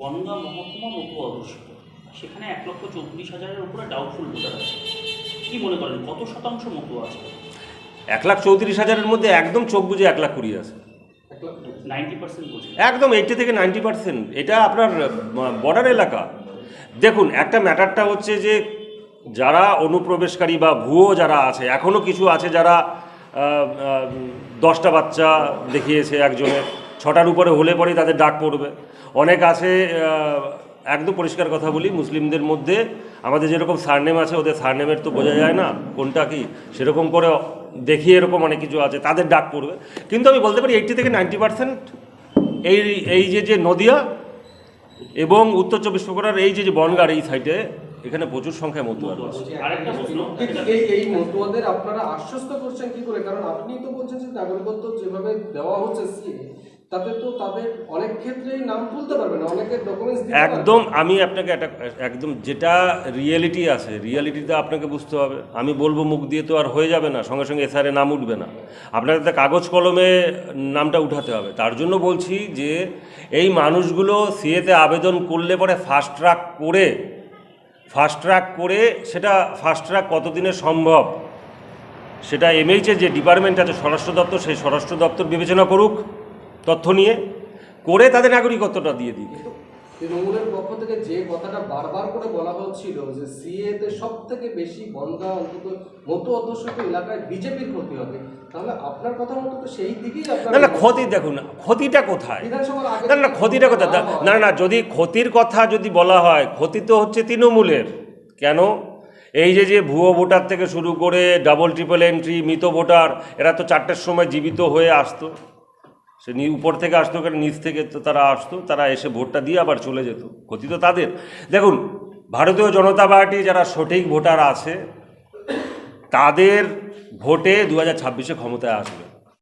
বনগা মহকুমা মতো অধ্যুষিত সেখানে এক লক্ষ চৌত্রিশ হাজারের উপরে ডাউটফুল ভোটার আছে। কি মনে করেন কত শতাংশ মতো আছে? এক লাখ চৌত্রিশ হাজারের মধ্যে একদম চোখ বুঝে এক লাখ কুড়ি আছে। একদম এইটি থেকে নাইনটি পার্সেন্ট এটা আপনার বর্ডার এলাকা। দেখুন একটা ম্যাটারটা হচ্ছে যে যারা অনুপ্রবেশকারী বা ভুয়ো যারা আছে এখনও কিছু আছে যারা দশটা বাচ্চা দেখিয়েছে একজনের ছটার উপরে হলে পরেই তাদের ডাক পড়বে। অনেক আছে একদম পরিষ্কার কথা বলি মুসলিমদের মধ্যে আমাদের যেরকম সারনেম আছে ওদের সারনেমের তো বোঝা যায় না কোনটা কি সেরকম করে দেখি এরকম অনেক কিছু আছে তাদের ডাক পড়বে। কিন্তু আমি বলতে পারি এইটি থেকে নাইনটি পার্সেন্ট এই এই যে যে নদিয়া এবং উত্তর চব্বিশ পরগনার এই যে যে বনগার এই সাইডে এখানে প্রচুর সংখ্যায় মতুয়া আছে আরেকটা এই এই মতুয়াদের আপনারা আশ্বস্ত করছেন কি করে? কারণ আপনি তো বলছেন যে নাগরিকত্ব যেভাবে দেওয়া হচ্ছে একদম, আমি আপনাকে একটা, একদম যেটা রিয়েলিটি আছে রিয়েলিটিতে আপনাকে বুঝতে হবে। আমি বলব মুখ দিয়ে তো আর হয়ে যাবে না, সঙ্গে সঙ্গে এসআরে নাম উঠবে না। আপনাকে তো কাগজ কলমে নামটা উঠাতে হবে। তার জন্য বলছি যে, এই মানুষগুলো সিএতে আবেদন করলে পরে ফাস্ট ট্র্যাক করে ফাস্ট ট্র্যাক করে সেটা ফাস্ট ট্র্যাক কতদিনে সম্ভব? সেটা এমএইচের যে ডিপার্টমেন্ট আছে, স্বরাষ্ট্র দপ্তর, সেই স্বরাষ্ট্র দপ্তর বিবেচনা করুক। তথ্য নিয়ে করে তাদের নাগরিকত্বটা দিয়ে দিক। তৃণমূলের পক্ষ থেকে যে কথাটা বারবার করে বলা হচ্ছিল যে সিএ তে সব থেকে বেশি বনগা অন্তত মতো অধ্যুষিত এলাকায় বিজেপির ক্ষতি হবে তাহলে আপনার কথা মতো তো সেই দিকেই না না ক্ষতি দেখুন ক্ষতিটা কোথায়? না না ক্ষতিটা কোথায়? না, না না যদি ক্ষতির কথা যদি বলা হয় ক্ষতি তো হচ্ছে তৃণমূলের। কেন? এই যে যে ভুয়ো ভোটার থেকে শুরু করে ডাবল ট্রিপল এন্ট্রি মৃত ভোটার এরা তো চারটের সময় জীবিত হয়ে আসতো। সে নি- উপর থেকে আসতো কেন? নিচ থেকে তো তারা আসতো, তারা এসে ভোটটা দিয়ে আবার চলে যেত। ক্ষতি তো তাদের। দেখুন, ভারতীয় জনতা পার্টি যারা সঠিক ভোটার আছে, তাদের ভোটে দু হাজার ছাব্বিশে ক্ষমতায় আসবে।